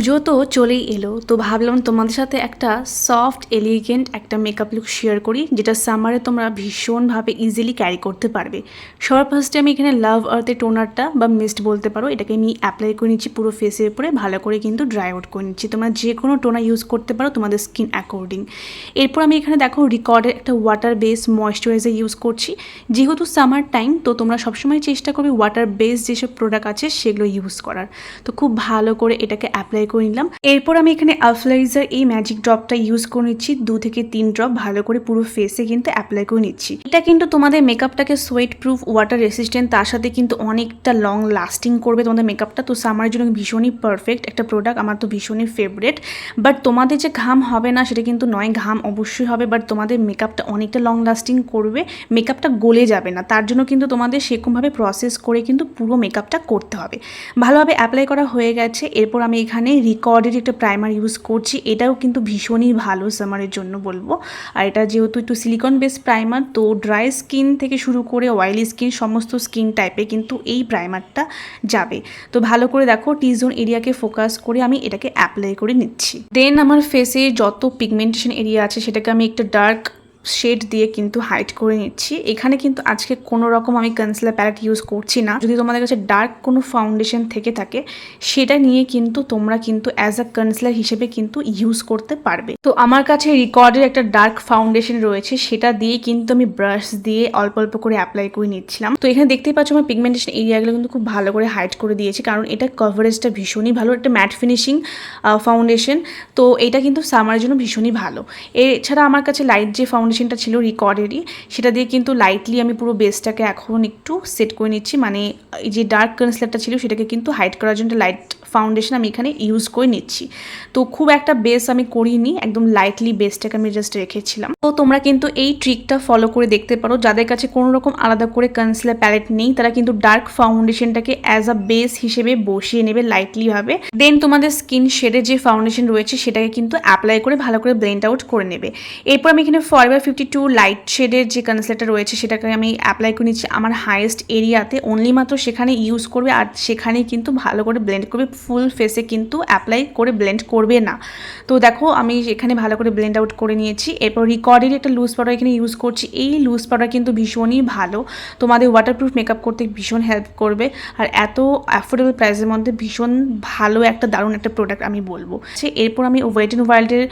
পুজো তো চলেই এলো, তো ভাবলাম তোমাদের সাথে একটা সফট এলিগেন্ট একটা মেকআপ লুক শেয়ার করি, যেটা সামারে তোমরা ভীষণভাবে ইজিলি ক্যারি করতে পারবে। সবার ফার্স্টে আমি এখানে লাভ আর্থের টোনারটা বা মিস্ট বলতে পারো, এটাকে আমি অ্যাপ্লাই করে নিচ্ছি পুরো ফেসের উপরে, ভালো করে কিন্তু ড্রাই আউট করে নিচ্ছি। তোমরা যে কোনো টোনার ইউজ করতে পারো তোমাদের স্কিন অ্যাকর্ডিং এরপর আমি এখানে দেখো রিকর্ডের একটা ওয়াটার বেস ময়শ্চারাইজার ইউজ করছি। যেহেতু সামার টাইম তো তোমরা সবসময় চেষ্টা করবে ওয়াটার বেস যেসব প্রোডাক্ট আছে সেগুলো ইউজ করার। তো খুব ভালো করে এটাকে অ্যাপ্লাই করে নিলাম। এরপর আমি এখানে আফলাইজার এই ম্যাজিক ড্রপটা ইউজ করে নিচ্ছি। দু থেকে তিন ড্রপ ভালো করে পুরো ফেসে কিন্তু অ্যাপ্লাই করে নিচ্ছি। এটা কিন্তু তোমাদের মেকআপটাকে সোয়েট প্রুফ ওয়াটার রেসিস্ট্যান্ট তার সাথে কিন্তু অনেকটা লং লাস্টিং করবে তোমাদের মেকআপটা তো সামারের জন্য ভীষণই পারফেক্ট একটা প্রোডাক্ট আমার তো ভীষণই ফেভারেট বাট তোমাদের যে ঘাম হবে না, সেটা কিন্তু নয়, ঘাম অবশ্যই হবে। বাট তোমাদের মেকআপটা অনেকটা লং লাস্টিং করবে মেকআপটা গলে যাবে না। তার জন্য কিন্তু তোমাদের সেরকমভাবে প্রসেস করে কিন্তু পুরো মেকআপটা করতে হবে। ভালোভাবে অ্যাপ্লাই করা হয়ে গেছে। এরপর আমি এখানে রিকর্ডের একটা প্রাইমার ইউজ করছি, এটাও কিন্তু ভীষণই ভালো সামারের জন্য বলব। আর এটা যেহেতু একটু সিলিকন বেস প্রাইমার তো ড্রাই স্কিন থেকে শুরু করে অয়েলি স্কিন সমস্ত স্কিন টাইপে কিন্তু এই প্রাইমারটা যাবে। তো ভালো করে দেখো টি জোন এরিয়াকে ফোকাস করে আমি এটাকে অ্যাপ্লাই করে নিচ্ছি। দেন আমার ফেসে যত পিগমেন্টেশন এরিয়া আছে, সেটাকে আমি একটা ডার্ক শেড দিয়ে কিন্তু হাইড করে নিচ্ছি। এখানে কিন্তু আজকে কোনো রকম আমি কনসিলার প্যালেট ইউজ করছি না। যদি তোমাদের কাছে ডার্ক কোনো ফাউন্ডেশন থেকে থাকে, সেটা নিয়ে কিন্তু তোমরা কিন্তু অ্যাজ আ কনসিলার হিসেবে কিন্তু ইউজ করতে পারবে। তো আমার কাছে রিকর্ডের একটা ডার্ক ফাউন্ডেশন রয়েছে, সেটা দিয়ে কিন্তু আমি ব্রাশ দিয়ে অল্প অল্প করে অ্যাপ্লাই করে নিচ্ছিলাম। তো এখানে দেখতেই পাচ্ছ আমার পিগমেন্টেশন এরিয়াগুলো কিন্তু খুব ভালো করে হাইড করে দিয়েছি, কারণ এটা কভারেজটা ভীষণই ভালো, একটা ম্যাট ফিনিশিং ফাউন্ডেশন তো এটা কিন্তু সামারের জন্য ভীষণই ভালো। এছাড়া আমার কাছে লাইট যে ফাউন্ডেশনটা ছিল রিকর্ডেরই সেটা দিয়ে কিন্তু লাইটলি আমি পুরো বেসটাকে এখন একটু সেট করে নিচ্ছি। মানে এই যে ডার্ক কনসিলারটা ছিল সেটাকে কিন্তু হাইড করার জন্য লাইট ফাউন্ডেশন আমি এখানে ইউজ করে নিচ্ছি। তো খুব একটা বেস আমি করিনি, একদম লাইটলি বেসটাকে আমি জাস্ট রেখেছিলাম। তো তোমরা কিন্তু এই ট্রিকটা ফলো করে দেখতে পারো। যাদের কাছে কোনো রকম আলাদা করে কনসিলার প্যালেট নেই, তারা কিন্তু ডার্ক ফাউন্ডেশনটাকে অ্যাজ আ বেস হিসেবে বসিয়ে নেবে লাইটলিভাবে দেন তোমাদের স্কিন শেডে যে ফাউন্ডেশন রয়েছে, সেটাকে কিন্তু অ্যাপ্লাই করে ভালো করে ব্লেন্ড আউট করে নেবে। এরপর আমি এখানে ফরএভার ফিফটি টু লাইট শেডের যে কনসিলারটা রয়েছে, সেটাকে আমি অ্যাপ্লাই করে নিচ্ছি আমার হাইয়েস্ট এরিয়াতে অনলি মাত্র সেখানে ইউজ করবে আর সেখানেই কিন্তু ভালো করে ব্লেন্ড করবে। ফুল ফেসে কিন্তু অ্যাপ্লাই করে ব্লেন্ড করবে না। তো দেখো, আমি এখানে ভালো করে ব্লেন্ড আউট করে নিয়েছি। এরপর রিকর্ডের একটা লুজ পাউডার এখানে ইউজ করছি। এই লুজ পাউডার কিন্তু ভীষণই ভালো। তোমাদের ওয়াটারপ্রুফ মেকআপ করতে ভীষণ হেল্প করবে। আর এত অ্যাফোর্ডেবল প্রাইসের মধ্যে ভীষণ ভালো একটা দারুণ একটা প্রোডাক্ট আমি বলব। এরপর আমি ওয়েট অ্যান্ড ওয়াইল্ডের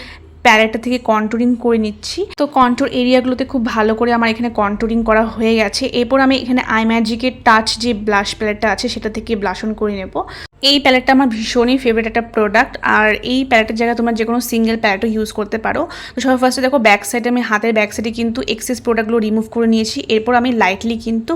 প্যালেটটা থেকে কন্ট্রোলিং করে নিচ্ছি। তো কন্ট্রোল এরিয়াগুলোতে খুব ভালো করে আমার এখানে কন্ট্রোলিং করা হয়ে গেছে। এরপর আমি এখানে আই ম্যাজিকের টাচ যে ব্লাশ প্যালেটটা আছে, সেটা থেকে ব্লাশন করে নেব। এই প্যালেটটা আমার ভীষণই ফেভারিট একটা প্রোডাক্ট আর এই প্যালেটের জায়গায় তোমরা যে কোনো সিঙ্গেল প্যালেটও ইউজ করতে পারো। তো সবাই ফার্স্টে দেখো ব্যাক সাইডে আমি হাতের ব্যাক সাইডে কিন্তু এক্সেস প্রোডাক্টগুলো রিমুভ করে নিয়েছি। এরপর আমি লাইটলি কিন্তু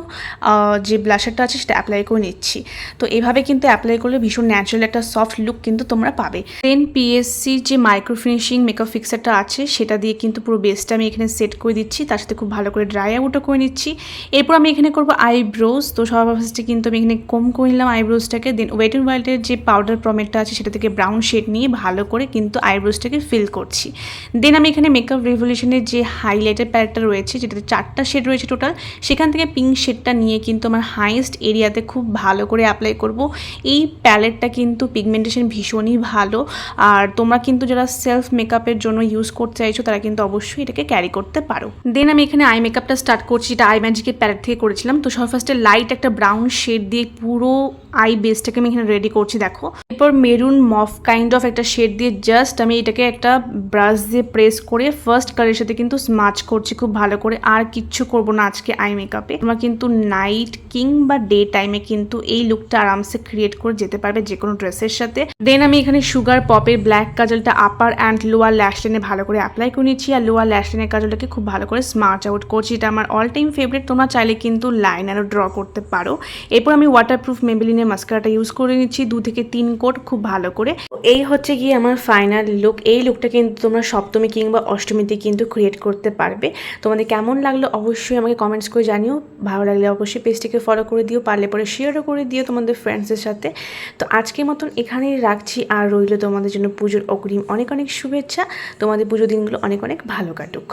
যে ব্লাশারটা আছে সেটা অ্যাপ্লাই করে নিচ্ছি। তো এভাবে কিন্তু অ্যাপ্লাই করলে ভীষণ ন্যাচারাল একটা সফট লুক কিন্তু তোমরা পাবে। দেন পিএসসি যে মাইক্রো ফিনিশিং মেকআপ ফিক্সারটা আছে, সেটা দিয়ে কিন্তু পুরো বেসটা আমি এখানে সেট করে দিচ্ছি। তার সাথে খুব ভালো করে ড্রাই আউটও করে নিচ্ছি। এরপর আমি এখানে করব আইব্রোজ তো সবার ফার্স্টে কিন্তু আমি এখানে কম করে নিলাম আইব্রোজটাকে দেন ওয়েট অ্যান্ড ওয়াইল্ডের যে পাউডার প্রমেটটা আছে, সেটা থেকে ব্রাউন শেড নিয়ে ভালো করে কিন্তু আইব্রোজটাকে ফিল করছি। দেন আমি এখানে মেকআপ রেভলিউশনের যে হাইলাইটের প্যালেটটা রয়েছে, যেটাতে চারটা শেড রয়েছে টোটাল সেখান থেকে পিঙ্ক শেডটা নিয়ে কিন্তু আমার হাইয়েস্ট এরিয়াতে খুব ভালো করে অ্যাপ্লাই করব। এই প্যালেটটা কিন্তু পিগমেন্টেশন ভীষণই ভালো। আর তোমরা কিন্তু যারা সেলফ মেকআপের জন্য ইউজ করতে চাইছো, তারা কিন্তু অবশ্যই এটাকে ক্যারি করতে পারো। দেন আমি এখানে আই মেকআপটা স্টার্ট করছি এটা আই ম্যাজিকের প্যালেট থেকে করেছিলাম। তো সব ফার্স্টে লাইট একটা ব্রাউন শেড দিয়ে পুরো আই বেসটাকে আমি এখানে রেডি করছি, দেখো। এরপর মেরুন মফ কাইন্ড অফ একটা শেড দিয়ে জাস্ট আমি এটাকে একটা ব্রাশ দিয়ে প্রেস করে ফার্স্ট কালারের সাথে কিন্তু স্মাচ করছি খুব ভালো করে। আর কিচ্ছু করব না আজকে আই মেকআপে তোমরা কিন্তু নাইট কিংবা ডে টাইমে কিন্তু এই লুকটা আরামসে ক্রিয়েট করে যেতে পারবে যে কোনো ড্রেসের সাথে। দেন আমি এখানে সুগার পপের ব্ল্যাক কাজলটা আপার অ্যান্ড লোয়ার ল্যাশ লাইনে ভালো করে অ্যাপ্লাই করে নিচ্ছি। আর লোয়ার ল্যাশ লাইনের কাজলটাকে খুব ভালো করে স্মার্চ আউট করছি। এটা আমার অল টাইম ফেভারিট তোমরা চাইলে কিন্তু লাইন লাইনারও ড্র করতে পারো। এরপর আমি ওয়াটারপ্রুফ মেবিলিনের মাস্কারাটা ইউজ করে নিচ্ছি, দু থেকে তিন কোট, খুব ভালো করে। এই হচ্ছে গিয়ে আমার ফাইনাল লুক এই লুকটা কিন্তু তোমরা সপ্তমী কিংবা অষ্টমীতে কিন্তু ক্রিয়েট করতে পারবে। তোমাদের কেমন লাগল অবশ্যই আমাকে কমেন্টস করে জানিও। ভালো লাগলে অবশ্যই পেজটিকে ফলো করে দিও, পারলে পরে শেয়ারও করে দিও তোমাদের ফ্রেন্ডসের সাথে। তো আজকের মতন এখানেই রাখছি। আর রইল তোমাদের জন্য পুজোর অগ্রিম অনেক অনেক শুভেচ্ছা। তোমাদের পুজো দিনগুলো অনেক অনেক ভালো কাটুক।